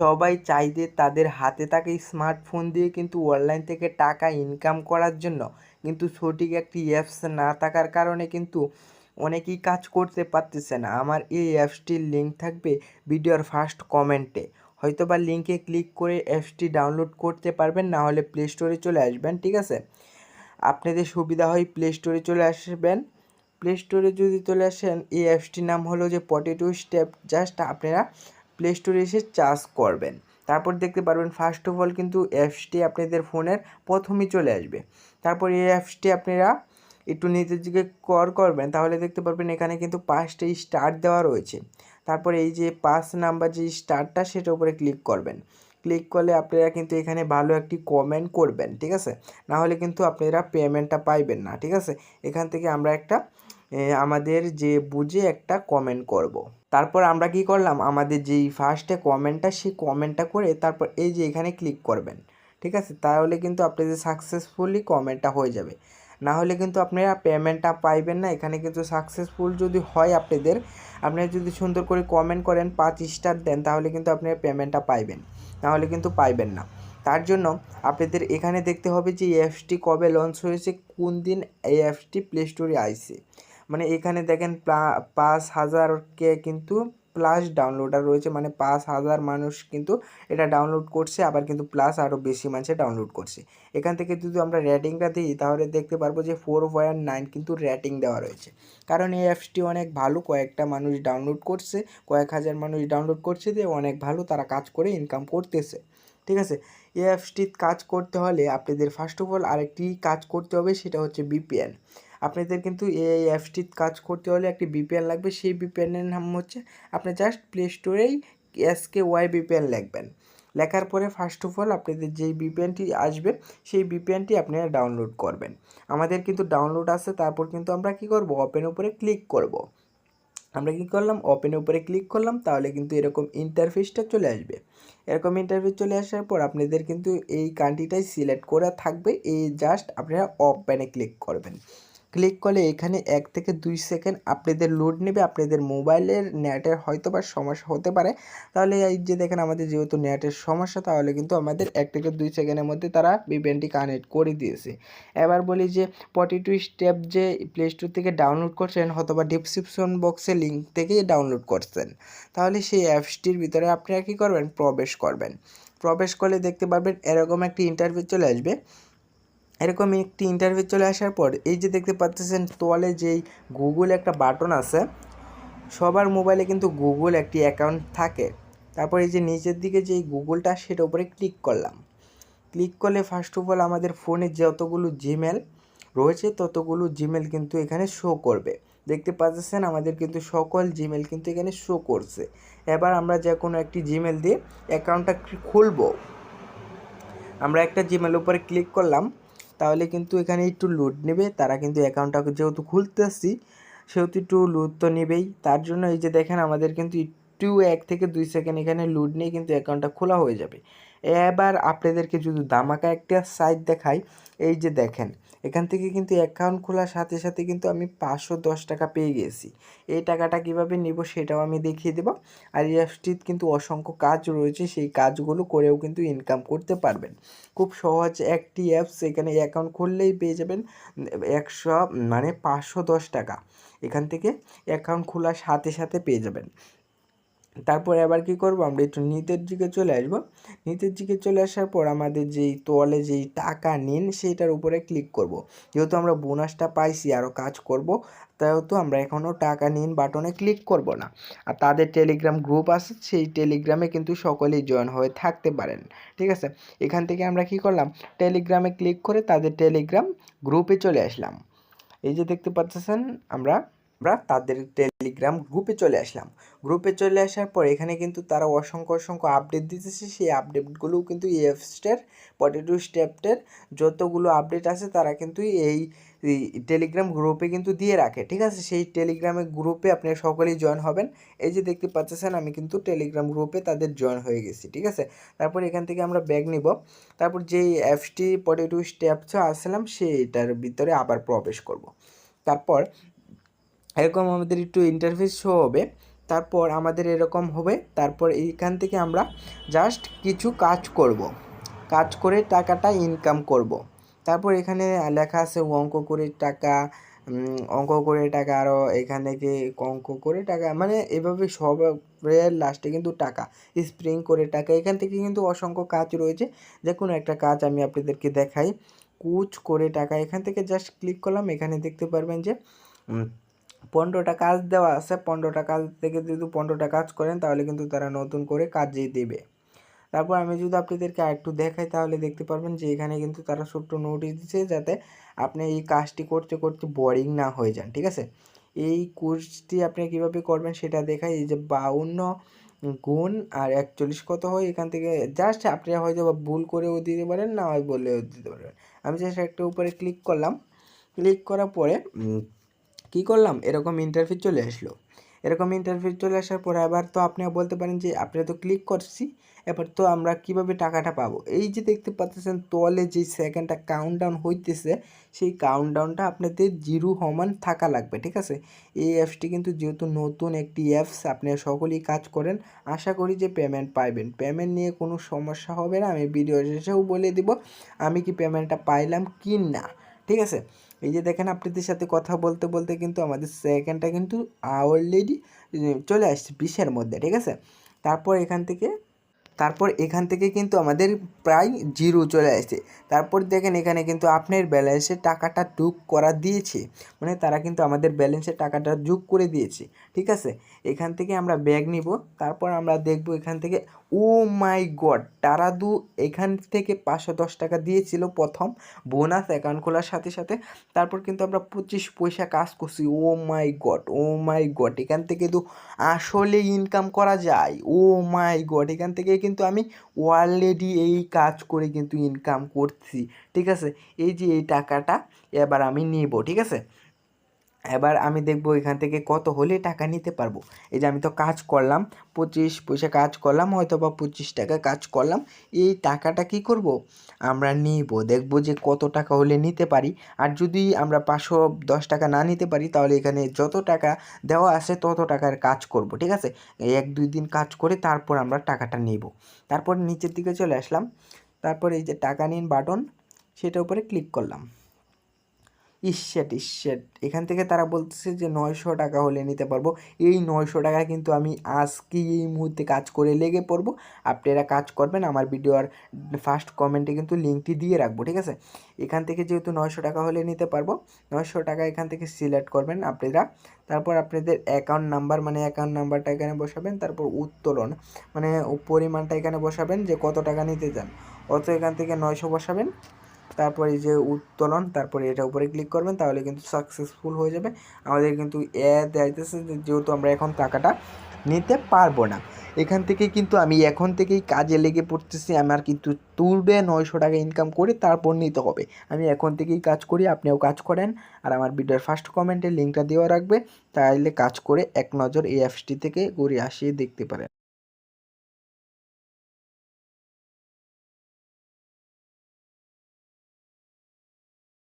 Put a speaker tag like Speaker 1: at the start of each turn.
Speaker 1: সবাই চাইছে তাদের হাতে থাকা স্মার্টফোন দিয়ে কিন্তু অনলাইন থেকে টাকা ইনকাম করার জন্য। কিন্তু সঠিক একটি অ্যাপস না থাকার কারণে কিন্তু অনেকেই কাজ করতে পারতেছে না। আমার এই অ্যাপসটির লিঙ্ক থাকবে ভিডিওর ফার্স্ট কমেন্টে হয়তো বা লিঙ্কে ক্লিক করে অ্যাপসটি ডাউনলোড করতে পারবেন, না হলে প্লে স্টোরে চলে আসবেন, ঠিক আছে? আপনাদের সুবিধা হয় প্লে স্টোরে চলে আসবেন। প্লে স্টোরে যদি চলে আসেন, এই অ্যাপসটির নাম হলো যে পটেটো স্টেপ জাস্ট আপনারা প্লে স্টোরে এসে চার্জ করবেন। তারপর দেখতে পারবেন ফার্স্ট অফ অল কিন্তু অ্যাপসটি আপনাদের ফোনের প্রথমেই চলে আসবে। তারপর এই অ্যাপসটি আপনারা একটু নিচের দিকে কর করবেন, তাহলে দেখতে পারবেন এখানে কিন্তু পাঁচটা স্টার দেওয়া রয়েছে। তারপর এই যে পাঁচ নাম্বার যে স্টারটা সেটার উপরে ক্লিক করবেন। ক্লিক করলে আপনারা কিন্তু এখানে ভালো একটি কমেন্ট করবেন, ঠিক আছে? না হলে কিন্তু আপনারা পেমেন্টটা পাইবেন না, ঠিক আছে? এখান থেকে আমরা একটা আমাদের যে বুঝে একটা কমেন্ট করব। তারপর আমরা কি করলাম? আমাদের যেই ফার্স্টে কমেন্টটা সেই কমেন্টটা করে তারপর এই যে এখানে ক্লিক করবেন। ঠিক আছে? তাহলে কিন্তু আপনাদের সাকসেসফুলি কমেন্টটা হয়ে যাবে। না হলে কিন্তু আপনারা পেমেন্টটা পাইবেন না। এখানে কিন্তু সাকসেসফুল যদি হয় আপনাদের, আপনারা যদি সুন্দর করে কমেন্ট করেন, পাঁচ স্টার দেন, তাহলে কিন্তু আপনারা পেমেন্টটা পাইবেন। নাহলে কিন্তু পাইবেন না। তার জন্য আপনাদের এখানে দেখতে হবে যে এই অ্যাপসটি কবে লঞ্চ হয়েছে, কোন দিন এই অ্যাপসটি প্লে স্টোরে আইছে। মানে এখানে দেখেন পাঁচ হাজারকে কিন্তু প্লাস ডাউনলোডার রয়েছে। মানে পাঁচ হাজার মানুষ কিন্তু এটা ডাউনলোড করছে, আবার কিন্তু প্লাস আরও বেশি মানুষে ডাউনলোড করছে। এখান থেকে যদি আমরা রেটিংটা দিই, তাহলে দেখতে পারব যে ফোর পয়েন্ট নাইন কিন্তু রেটিং দেওয়া রয়েছে। কারণ এই অ্যাপসটি অনেক ভালো, কয়েকটা মানুষ ডাউনলোড করছে, কয়েক হাজার মানুষ ডাউনলোড করছে দিয়ে অনেক ভালো তারা কাজ করে ইনকাম করতেছে। ঠিক আছে? এই অ্যাপসটি কাজ করতে হলে আপনাদের ফার্স্ট অফ অল আরেকটি কাজ করতে হবে, সেটা হচ্ছে বিপিএন আপনাদের কিন্তু এই অ্যাপসটি কাজ করতে হলে একটি বিপিএন লাগবে। সেই বিপিএনের নাম হচ্ছে আপনি জাস্ট প্লে স্টোরেই এসকে ওয়াই বিপিএন লিখবেন। লেখার পরে ফার্স্ট অফ অল আপনাদের যেই বিপিএনটি আসবে, সেই বিপিএনটি আপনারা ডাউনলোড করবেন। আমাদের কিন্তু ডাউনলোড আছে, তারপর কিন্তু আমরা কি করব? ওপেন উপরে ক্লিক করব। আমরা কি করলাম? ওপেনের উপরে ক্লিক করলাম, তাহলে কিন্তু এরকম ইন্টারফেসটা চলে আসবে। এরকম ইন্টারফেস চলে আসার পর আপনাদের কিন্তু এই কান্ট্রিটাই সিলেক্ট করা থাকবে। এই জাস্ট আপনারা ওপেনে ক্লিক করবেন। ক্লিক করলে এখানে এক থেকে দুই সেকেন্ড আপনাদের লোড নেবে। আপনাদের মোবাইলের নেটের হয়তো বা সমস্যা হতে পারে। তাহলে এই যে দেখেন, আমাদের যেহেতু নেটের সমস্যা, তাহলে কিন্তু আমাদের এক থেকে দুই সেকেন্ডের মধ্যে তারা ভিপিএনটি কানেক্ট করে দিয়েছে। এবার বলি যে পটি টু স্টেপ যে প্লে স্টোর থেকে ডাউনলোড করছেন অথবা ডিসক্রিপশন বক্সে লিঙ্ক থেকেই ডাউনলোড করছেন। তাহলে সেই অ্যাপসটির ভিতরে আপনারা কী করবেন? প্রবেশ করবেন। প্রবেশ করলে দেখতে পারবেন, এরকম একটি ইন্টারভিউ চলে আসবে। এরকম একটি ইন্টারভিউ চলে আসার পর, এই যে দেখতে পাচ্ছেন, তোয়ালে যেই গুগল একটা বাটন আছে, সবার মোবাইলে কিন্তু গুগল একটি অ্যাকাউন্ট থাকে। তারপর এই যে নিচের দিকে যেই গুগলটা সেটা উপরে ক্লিক করলাম। ক্লিক করলে ফার্স্ট অফ অল আমাদের ফোনে যতগুলো জিমেল রয়েছে, ততগুলো জিমেল কিন্তু এখানে শো করবে। দেখতে পাচ্ছেন, আমাদের কিন্তু সকল জিমেল কিন্তু এখানে শো করছে। এবার আমরা যে কোনো একটি জিমেল দিয়ে অ্যাকাউন্টটা খুলবো। আমরা একটা জিমেল উপরে ক্লিক করলাম। তাহলে কিন্তু এখানে একটু লোড নেবে। তারা কিন্তু অ্যাকাউন্টটা যেহেতু খুলতে খুলতেছি, সেহেতু একটু লোড তো নেবেই। তার জন্য এই যে দেখেন, আমাদের কিন্তু একটু এক থেকে দুই সেকেন্ড এখানে লোড নিয়ে কিন্তু অ্যাকাউন্টটা খোলা হয়ে যাবে। এবার আপনাদেরকে যদি দামাকা একটা সাইট দেখাই, এই যে দেখেন, এখান থেকে কিন্তু অ্যাকাউন্ট খোলার সাথে সাথে কিন্তু আমি পাঁচশো দশ টাকা পেয়ে গেছি। এই টাকাটা কীভাবে নেব সেটাও আমি দেখিয়ে দেবো। আর এই অ্যাপসটির কিন্তু অসংখ্য কাজ রয়েছে, সেই কাজগুলো করেও কিন্তু ইনকাম করতে পারবেন। খুব সহজ একটি অ্যাপস এখানে অ্যাকাউন্ট খুললেই পেয়ে যাবেন, একশো মানে পাঁচশো দশ টাকা। এখান থেকে অ্যাকাউন্ট খোলার সাথে সাথে পেয়ে যাবেন। তারপর আবার কি করব? আমরা একটু নিচের দিকে চলে আসব। নিচের দিকে চলে আসার পর আমাদের যেই তোয়ালে যেই টাকা নিন সেইটার উপরে ক্লিক করব। যেহেতু আমরা বোনাসটা পাইছি আরও কাজ করব যেহেতু আমরা এখনও টাকা নিন বাটনে ক্লিক করব না। আর তাদের টেলিগ্রাম গ্রুপ আছে, সেই টেলিগ্রামে কিন্তু সকলেই জয়েন হয়ে থাকতে পারেন। ঠিক আছে? এখান থেকে আমরা কি করলাম? টেলিগ্রামে ক্লিক করে তাদের টেলিগ্রাম গ্রুপে চলে আসলাম। এই যে দেখতে পাচ্ছেন, আমরা আমরা তাদের টেলিগ্রাম গ্রুপে চলে আসলাম। গ্রুপে চলে আসার পর এখানে কিন্তু তারা অসংখ্য অসংখ্য আপডেট দিতেছে। সেই আপডেটগুলোও কিন্তু এই অ্যাপসটার পটেটো স্টেপটের যতগুলো আপডেট আছে তারা কিন্তু এই এই টেলিগ্রাম গ্রুপে কিন্তু দিয়ে রাখে, ঠিক আছে? সেই টেলিগ্রামের গ্রুপে আপনি সকলেই জয়েন হবেন। এই যে দেখতে পাচ্ছেন আমি কিন্তু টেলিগ্রাম গ্রুপে তাদের জয়েন হয়ে গেছি, ঠিক আছে? তারপর এখান থেকে আমরা ব্যাগ নিব। তারপর যেই অ্যাপসটি পটেটো স্টেপস আসলাম, সেইটার ভিতরে আবার প্রবেশ করব। তারপর এরকম আমাদের একটু ইন্টারফেস শো হবে। তারপর আমাদের এরকম হবে। তারপর এইখান থেকে আমরা জাস্ট কিছু কাজ করব। কাজ করে টাকাটা ইনকাম করব। তারপর এখানে লেখা আছে অঙ্ক করে টাকা অঙ্ক করে টাকা আরও এখান থেকে অঙ্ক করে টাকা মানে এভাবে সবের লাস্টে কিন্তু টাকা স্প্রিং করে টাকা। এখান থেকে কিন্তু অসংখ্য কাজ রয়েছে। যে কোনো একটা কাজ আমি আপনাদেরকে দেখাই। কুচ করে টাকা, এখান থেকে জাস্ট ক্লিক করলাম। এখানে দেখতে পারবেন যে পনেরোটা কাজ দেওয়া আছে, পনেরোটা কাজ থেকে যদি পনেরোটা কাজ করেন, তাহলে কিন্তু তারা নতুন করে কাজই দেবে। তারপর আমি যদি আপনাদেরকে আরেকটু দেখাই, তাহলে দেখতে পারবেন যে এখানে কিন্তু তারা ছোট্ট নোটিশ দিচ্ছে যাতে আপনি এই কাজটি করতে করতে বোরিং না হয়ে যান, ঠিক আছে? এই কোর্সটি আপনি কীভাবে করবেন সেটা দেখাই, এই যে বাউন্ন গুণ আর একচল্লিশ কত হয়, এখান থেকে জাস্ট আপনি হয়তো বা ভুল করেও দিতে পারেন, না হয় বলেও দিতে পারেন। আমি জাস্ট একটা উপরে ক্লিক করলাম। ক্লিক করার পরে কী করলাম? এরকম ইন্টারভিউ চলে আসলো। এরকম ইন্টারভিউ চলে আসার পরে আবার তো আপনি বলতে পারেন যে আপনি তো ক্লিক করছি, এবার তো আমরা কীভাবে টাকাটা পাবো? এই যে দেখতে পাচ্ছেন, তলে যে সেকেন্ডটা কাউন্টডাউন হইতেছে, সেই কাউন্টডাউনটা আপনাদের জিরো হমান থাকা লাগবে, ঠিক আছে? এই অ্যাপসটি কিন্তু যেহেতু নতুন একটি অ্যাপস আপনি সকলেই কাজ করেন। আশা করি যে পেমেন্ট পাইবেন। পেমেন্ট নিয়ে কোনো সমস্যা হবে না, আমি ভিডিও শেষেও বলে দিব, আমি কি পেমেন্টটা পাইলাম কি না ঠিক আছে? এই যে দেখেন আপনাদের সাথে কথা বলতে বলতে কিন্তু আমাদের সেকেন্ডটা কিন্তু অলরেডি চলে আসছে বিশের মধ্যে, ঠিক আছে? তারপর এখান থেকে তারপর এখান থেকে কিন্তু আমাদের প্রায় জিরো চলে আসছে। তারপর দেখেন এখানে কিন্তু আপনার ব্যালেন্সে টাকাটা যোগ করা দিয়েছে। মানে তারা কিন্তু আমাদের ব্যালেন্সে টাকাটা যোগ করে দিয়েছে। ঠিক আছে? এখান থেকে আমরা ব্যাগ নিব। তারপর আমরা দেখব এখান থেকে, ও মাই গড তারা দু এখান থেকে পাঁচশো দশ টাকা দিয়েছিল প্রথম। বোনাস অ্যাকাউন্ট খোলার সাথে সাথে। তারপর কিন্তু আমরা পঁচিশ পয়সা কাজ করছি। Oh my god, oh my god. এখান থেকে তো আসলে ইনকাম করা যায়। ও মাই গড, এখান থেকে কিন্তু আমি অলরেডি এই কাজ করে কিন্তু ইনকাম করছি, ঠিক আছে? এই যে এই টাকাটা এবার আমি নেব, ঠিক আছে? এবার আমি দেখব এখান থেকে কত হলে টাকা নিতে পারব। এই যে আমি তো কাজ করলাম, পঁচিশ পয়সা কাজ করলাম, হয়তো বা পঁচিশ টাকা কাজ করলাম, এই টাকাটা কি করব? আমরা নিব, দেখব যে কত টাকা হলে নিতে পারি। আর যদি আমরা পাঁচশো দশ টাকা না নিতে পারি, তাহলে এখানে যত টাকা দেওয়া আছে, তত টাকার কাজ করব, ঠিক আছে? এক দুই দিন কাজ করে তারপর আমরা টাকাটা নিব। তারপর নিচের দিকে চলে আসলাম। তারপর এই যে টাকা নিন বাটন, সেটার উপরে ক্লিক করলাম। ইশ্যাট ইশ্যাট এখান থেকে তারা বলতেছে যে নয়শো টাকা হলে নিতে পারব। এই নয়শো টাকা কিন্তু আমি আজকে এই মুহূর্তে কাজ করে লেগে পড়ব। আপনারা কাজ করবেন, আমার ভিডিওর ফার্স্ট কমেন্টে কিন্তু লিঙ্কটি দিয়ে রাখব, ঠিক আছে? এখান থেকে যেহেতু নয়শো টাকা হলে নিতে পারব, নয়শো টাকা এখান থেকে সিলেক্ট করবেন আপনারা। তারপর আপনাদের অ্যাকাউন্ট নাম্বার মানে অ্যাকাউন্ট নাম্বারটা এখানে বসাবেন, তারপর উত্তোলন মানে পরিমাণটা এখানে বসাবেন যে কত টাকা নিতে চান। অত এখান থেকে নয়শো বসাবেন। তারপর যে উত্তোলন, তারপরে এটা উপরে ক্লিক করবেন, তাহলে কিন্তু সাকসেসফুল হয়ে যাবে। আমাদের কিন্তু আইতেছে যে, যেহেতু আমরা এখন টাকাটা নিতে পারব না। এখান থেকে কিন্তু আমি এখন থেকেই কাজে লেগে পড়তেছি, আমার কিন্তু তুলবে নয়শো টাকা ইনকাম করে তারপর নিতে হবে। আমি এখন থেকেই কাজ করি, আপনিও কাজ করেন। আর আমার ভিডিওর ফার্স্ট কমেন্টে লিঙ্কটা দেওয়া রাখবে তাহলে কাজ করে এক নজর এই অ্যাপসটি থেকে ঘুরে আসিয়ে দেখতে পারেন।